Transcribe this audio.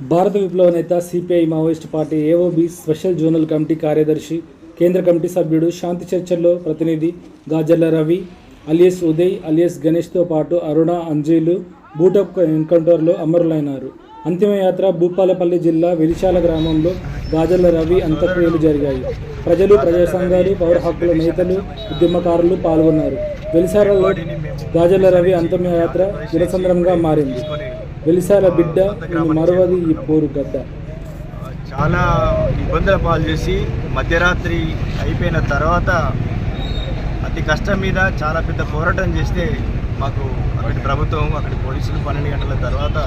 భారత విప్లవ నేత CPI Maoist party AOB special zonal committee కార్యదర్శి కేంద్ర కమిటీ సభ్యుడు శాంతి చర్చల్లో ప్రతినిధి గాజర్ల రవి అలియస్ ఉదయ్ అలియస్ గణేష్తో పాటు అరుణ అంజీలు బూటప్ ఎన్కౌంటర్లో అమరులైనారు. అంతిమయాత్ర భూపాలపల్లి జిల్లా వెలిశాల గ్రామంలో గాజర్ల రవి అంత్యక్రియలు జరిగాయి. ప్రజలు ప్రజా సంఘాలు పౌర హక్కుల నేతలు ఉద్యమకారులు పాల్గొన్నారు. వెలిశాలలో గాజర్ల రవి అంతిమయాత్ర జనసంద్రంగా మారింది. వెలిశాల బిడ్డ మరవది ఈ పోరు గడ్డ. చాలా ఇబ్బందుల పాలు చేసి మధ్యరాత్రి అయిపోయిన తర్వాత అతి కష్టం మీద చాలా పెద్ద పోరాటం చేస్తే మాకు అక్కడి ప్రభుత్వం అక్కడి పోలీసులు పన్నెండు గంటల తర్వాత